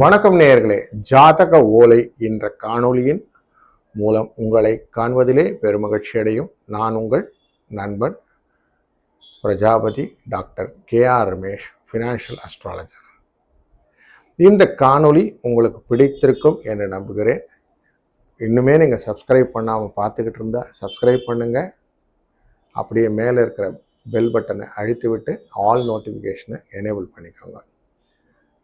வணக்கம் நேயர்களே. ஜாதக ஓலை என்ற காணொளியின் மூலம் உங்களை காண்பதிலே பெருமகிழ்ச்சி அடையும். நான் உங்கள் நண்பன் Prajapati doctor K R Ramesh financial astrologer இந்த காணொளி உங்களுக்கு பிடித்திருக்கும் என்று நம்புகிறேன். இன்னுமே நீங்கள் சப்ஸ்கிரைப் பண்ணாமல் பார்த்துக்கிட்டு இருந்தால் சப்ஸ்கிரைப் பண்ணுங்கள் அப்படியே மேலே இருக்கிற பெல் பட்டனை அழுத்திவிட்டு ஆல் நோட்டிஃபிகேஷனை எனேபிள் பண்ணிக்கோங்க.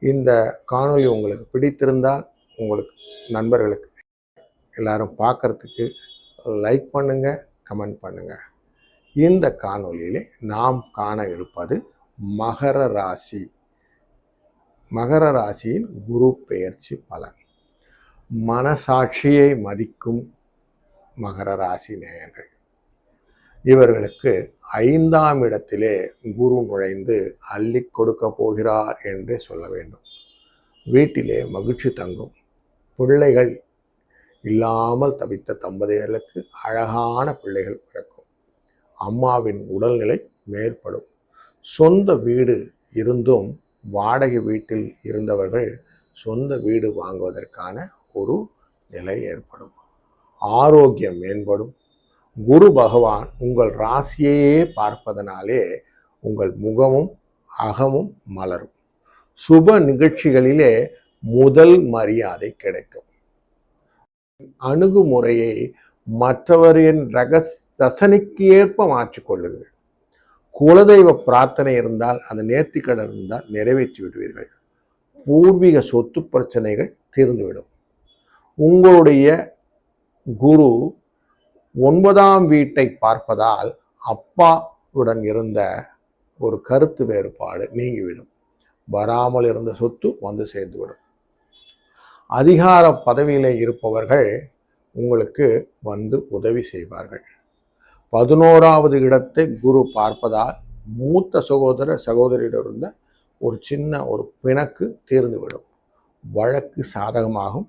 இந்த காணொளி உங்களுக்கு பிடித்திருந்தால் உங்களுக்கு நண்பர்களுக்கு எல்லாரும் பார்க்கறதுக்கு லைக் பண்ணுங்க கமெண்ட் பண்ணுங்க. இந்த காணொளியிலே நாம் காண இருப்பது மகர ராசி. மகர ராசியின் குரு பெயர்ச்சி பலன். மனசாட்சியை மதிக்கும் மகர ராசி நேயர்கள். இவர்களுக்கு ஐந்தாம் இடத்திலே குரு நுழைந்து அள்ளி கொடுக்க போகிறார் என்று சொல்ல வேண்டும். வீட்டிலே மகிழ்ச்சி தங்கும். பிள்ளைகள் இல்லாமல் தவித்த தம்பதியர்களுக்கு அழகான பிள்ளைகள் பிறக்கும். அம்மாவின் உடல்நிலை மேற்படும். சொந்த வீடு இருந்தும் வாடகை வீட்டில் இருந்தவர்கள் சொந்த வீடு வாங்குவதற்கான ஒரு நிலை ஏற்படும். ஆரோக்கியம் மேம்படும். குரு பகவான் உங்கள் ராசியையே பார்ப்பதனாலே உங்கள் முகமும் அகமும் மலரும். சுப நிகழ்ச்சிகளிலே முதல் மரியாதை கிடைக்கும். அணுகுமுறையை மற்றவரின் ரகஸ் ரசனைக்கு ஏற்ப மாற்றிக்கொள்ளுங்கள் குலதெய்வ பிரார்த்தனை இருந்தால் அந்த நேர்த்திக்கடன் இருந்தால் நிறைவேற்றி விடுவீர்கள். பூர்வீக சொத்து பிரச்சனைகள் தீர்ந்துவிடும். உங்களுடைய குரு ஒன்பதாம் வீட்டை பார்ப்பதால் அப்பாவுடன் இருந்த ஒரு கருத்து வேறுபாடு நீங்கிவிடும். வராமல் இருந்த சொத்து வந்து சேர்ந்துவிடும். அதிகார பதவியில் இருப்பவர்கள் உங்களுக்கு வந்து உதவி செய்வார்கள். பதினோராவது இடத்தை குரு பார்ப்பதால் மூத்த சகோதர சகோதரியிடம் இருந்த ஒரு சின்ன ஒரு பிணக்கு தீர்ந்துவிடும். வழக்கு சாதகமாகும்.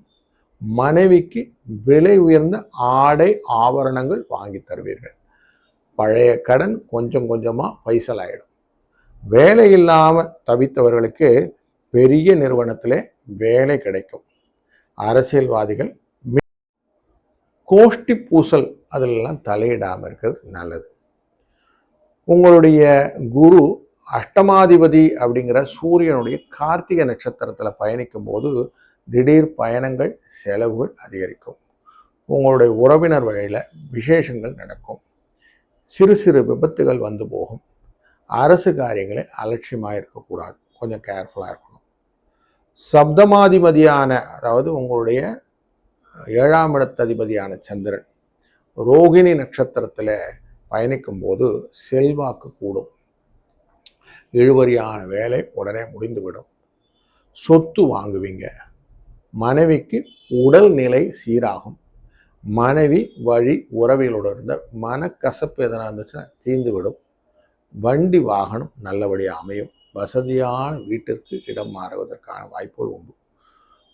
மனைவிக்கு விலை உயர்ந்த ஆடை ஆபரணங்கள் வாங்கி தருவீர்கள். பழைய கடன் கொஞ்சம் கொஞ்சமாக பைசலாயிடும் வேலை இல்லாமல் தவித்தவர்களுக்கு பெரிய நிறுவனத்திலே வேலை கிடைக்கும். அரசியல்வாதிகள் கோஷ்டி பூசல் அதிலெல்லாம் தலையிடாமல் இருக்கிறது நல்லது. உங்களுடைய குரு அஷ்டமாதிபதி அப்படிங்கிற சூரியனுடைய கார்த்திகை நட்சத்திரத்தில் பயணிக்கும் போது திடீர் பயணங்கள் செலவுகள் அதிகரிக்கும். உங்களுடைய உறவினர் வழியில் விசேஷங்கள் நடக்கும். சிறு சிறு விபத்துகள் வந்து போகும். அரசு காரியங்களை அலட்சியமாக இருக்கக்கூடாது. கொஞ்சம் கேர்ஃபுல்லாக இருக்கணும். சப்தமாதிபதியான அதாவது உங்களுடைய ஏழாம் இடத்ததிபதியான சந்திரன் ரோகிணி நட்சத்திரத்தில் பயணிக்கும் போது செல்வாக்கு கூடும். இழுவரியான வேலை உடனே முடிந்துவிடும். சொத்து வாங்குவீங்க. மனைவிக்கு உடல் நிலை சீராகும். மனைவி வழி உறவிகளோடு இருந்த மனக்கசப்பு எதனா இருந்துச்சுன்னா தீர்ந்து விடும் வண்டி வாகனம் நல்லபடியாக அமையும். வசதியான வீட்டிற்கு இடம் மாறுவதற்கான வாய்ப்புகள் உண்டு.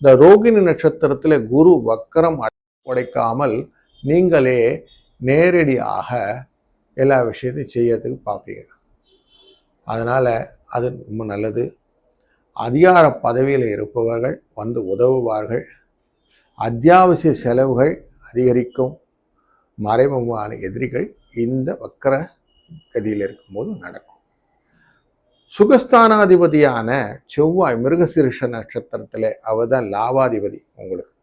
இந்த ரோகிணி நட்சத்திரத்தில் குரு வக்கரம் உடைக்காமல் நீங்களே நேரடியாக எல்லா விஷயத்தையும் செய்யறதுக்கு பார்ப்பீங்க. அதனால் அது ரொம்ப நல்லது. அதிகார பதவியில் இருப்பவர்கள் வந்து உதவுவார்கள். அத்தியாவசிய செலவுகள் அதிகரிக்கும். மறைமுகமான எதிரிகள் இந்த வக்கர கதியில் இருக்கும்போது நடக்கும். சுகஸ்தானாதிபதியான செவ்வாய் மிருகசிருஷ நட்சத்திரத்தில் அவர் தான் லாபாதிபதி உங்களுக்கு.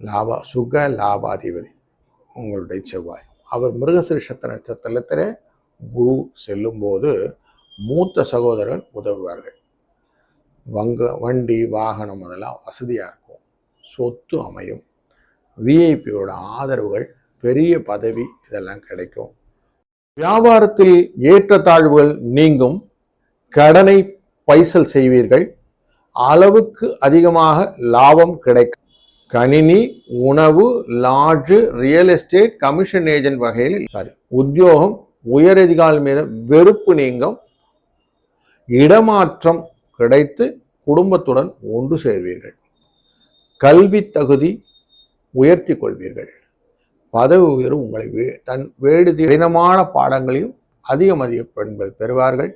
லாபா சுக லாபாதிபதி உங்களுடைய செவ்வாய். அவர் மிருகசிருஷ நட்சத்திரத்தில் குரு செல்லும்போது மூத்த சகோதரர்கள் உதவுவார்கள். வங்க வண்டி வாகனம் அதெல்லாம் வசதியாக இருக்கும். சொத்து அமையும். விஐபியோட ஆதரவுகள் பெரிய பதவி இதெல்லாம் கிடைக்கும். வியாபாரத்தில் ஏற்றத்தாழ்வுகள் நீங்கும். கடனை பைசல் செய்வீர்கள். அளவுக்கு அதிகமாக லாபம் கிடைக்கும் கணினி உணவு lodge real estate commission agent வகையில் சாரி உத்தியோகம் உயரதிகால் மீது வெறுப்பு நீங்கும். இடமாற்றம் கிடைத்து குடும்பத்துடன் ஒன்று சேர்வீர்கள். கல்வி தகுதி உயர்த்தி கொள்வீர்கள். பதவி உயர்வு உங்களை வே தன் வேடு கடினமான பாடங்களையும் அதிக மதிப்பெண்கள் பெறுவார்கள்.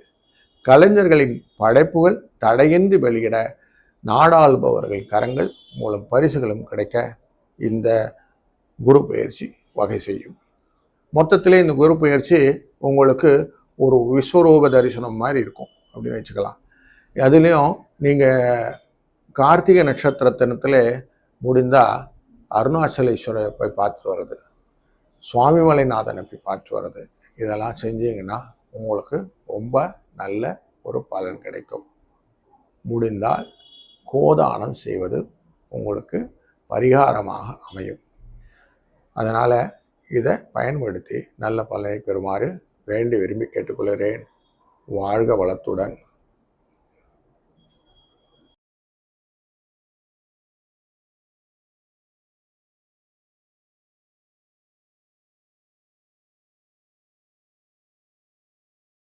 கலைஞர்களின் படைப்புகள் தடையின்றி வெளியிட நாடாளுபவர்கள் கரங்கள் மூலம் பரிசுகளும் கிடைக்க இந்த குரு பயிற்சி வகை செய்யும். மொத்தத்திலே இந்த குரு பயிற்சி உங்களுக்கு ஒரு விஸ்வரூப தரிசனம் மாதிரி இருக்கும் அப்படின்னு வச்சுக்கலாம். அதுலேயும் நீங்கள் கார்த்திகை நட்சத்திரத்தினத்தில் முடிந்தால் அருணாச்சலேஸ்வரரை போய் பார்த்துட்டு வர்றது சுவாமிமலைநாதனை போய் பார்த்துட்டு வர்றது இதெல்லாம் செஞ்சீங்கன்னா உங்களுக்கு ரொம்ப நல்ல ஒரு பலன் கிடைக்கும். முடிந்தால் கோதானம் செய்வது உங்களுக்கு பரிகாரமாக அமையும். அதனால் இதை பயன்படுத்தி நல்ல பலனை பெறுமாறு வேண்டி விரும்பி கேட்டுக்கொள்கிறேன். வாழ்க வளத்துடன்.